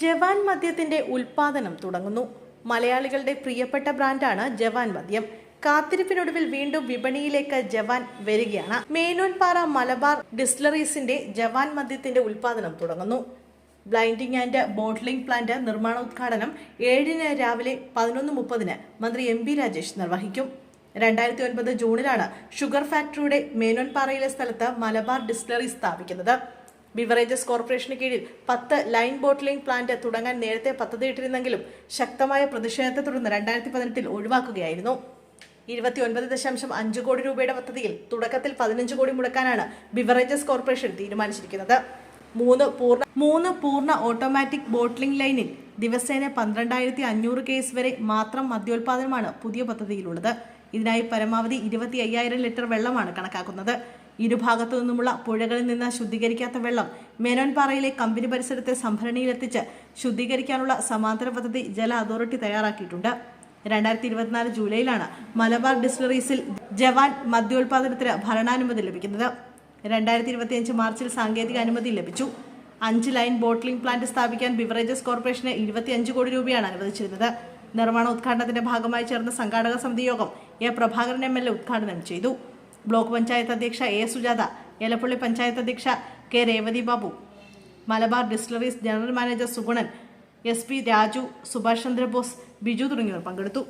ജവാൻ മദ്യത്തിന്റെ ഉൽപാദനം തുടങ്ങുന്നു. മലയാളികളുടെ പ്രിയപ്പെട്ട ബ്രാൻഡാണ് ജവാൻ മദ്യം. കാത്തിരിപ്പിനൊടുവിൽ വീണ്ടും വിപണിയിലേക്ക് ജവാൻ വരികയാണ്. മേനോൻപാറ മലബാർ ഡിസ്ലറീസിന്റെ ജവാൻ മദ്യത്തിന്റെ ഉൽപാദനം തുടങ്ങുന്നു. ബ്ലൈൻഡിംഗ് ആൻഡ് ബോട്ട്ലിംഗ് പ്ലാന്റ് നിർമ്മാണോദ്ഘാടനം ഏഴിന് രാവിലെ പതിനൊന്ന് മുപ്പതിന് മന്ത്രി എം രാജേഷ് നിർവഹിക്കും. രണ്ടായിരത്തി ഒൻപത് ജൂണിലാണ് ഷുഗർ ഫാക്ടറിയുടെ മേനോൻപാറയിലെ സ്ഥലത്ത് മലബാർ ഡിസ്ലറി സ്ഥാപിക്കുന്നത്. ബിവറേജസ് കോർപ്പറേഷന് കീഴിൽ പത്ത് ലൈൻ ബോട്ടിലിംഗ് പ്ലാന്റ് തുടങ്ങാൻ നേരത്തെ പദ്ധതിയിട്ടിരുന്നെങ്കിലും ശക്തമായ പ്രതിഷേധത്തെ തുടർന്ന് രണ്ടായിരത്തി പതിനെട്ടിൽ ഒഴിവാക്കുകയായിരുന്നു. ഇരുപത്തി ഒൻപത് ദശാംശം അഞ്ച് കോടി രൂപയുടെ പദ്ധതിയിൽ തുടക്കത്തിൽ പതിനഞ്ച് കോടി മുടക്കാനാണ് ബിവറേജസ് കോർപ്പറേഷൻ തീരുമാനിച്ചിരിക്കുന്നത്. മൂന്ന് പൂർണ മൂന്ന് പൂർണ ഓട്ടോമാറ്റിക് ബോട്ടിലിംഗ് ലൈനിൽ ദിവസേന പന്ത്രണ്ടായിരത്തി അഞ്ഞൂറ് കേസ് വരെ മാത്രം മദ്യോൽപാദനമാണ് പുതിയ പദ്ധതിയിലുള്ളത്. ഇതിനായി പരമാവധി ഇരുപത്തി അയ്യായിരം ലിറ്റർ വെള്ളമാണ് കണക്കാക്കുന്നത്. ഇരുഭാഗത്തു നിന്നുമുള്ള പുഴകളിൽ നിന്ന് ശുദ്ധീകരിക്കാത്ത വെള്ളം മേനോൻപാറയിലെ കമ്പനി പരിസരത്തെ സംഭരണിയിലെത്തിച്ച് ശുദ്ധീകരിക്കാനുള്ള സമാന്തര പദ്ധതി ജല അതോറിറ്റി തയ്യാറാക്കിയിട്ടുണ്ട്. രണ്ടായിരത്തി ഇരുപത്തിനാല് ജൂലൈയിലാണ് മലബാർ ഡിസ്റ്റിലറീസിൽ ജവാൻ മദ്യോൽപാദനത്തിന് ഭരണാനുമതി ലഭിക്കുന്നത്. രണ്ടായിരത്തി ഇരുപത്തിയഞ്ച് മാർച്ചിൽ സാങ്കേതിക അനുമതി ലഭിച്ചു. അഞ്ച് ലൈൻ ബോട്ട്ലിംഗ് പ്ലാന്റ് സ്ഥാപിക്കാൻ ബിവറേജസ് കോർപ്പറേഷന് ഇരുപത്തിയഞ്ച് കോടി രൂപയാണ് അനുവദിച്ചിരുന്നത്. നിർമ്മാണ ഉദ്ഘാടനത്തിന്റെ ഭാഗമായി ചേർന്ന സംഘാടക സമിതി യോഗം A Prabhakaran M L A ഉദ്ഘാടനം ചെയ്തു. ബ്ലോക്ക് പഞ്ചായത്ത് അധ്യക്ഷ എ സുജാത ഏലപ്പള്ളി പഞ്ചായത്ത് അധ്യക്ഷ K Revathi Babu Malabar distilleries general manager Sugunan S P Raju Subhash Chandrabose Biju തുടങ്ങിയവർ പങ്കെടുത്തു.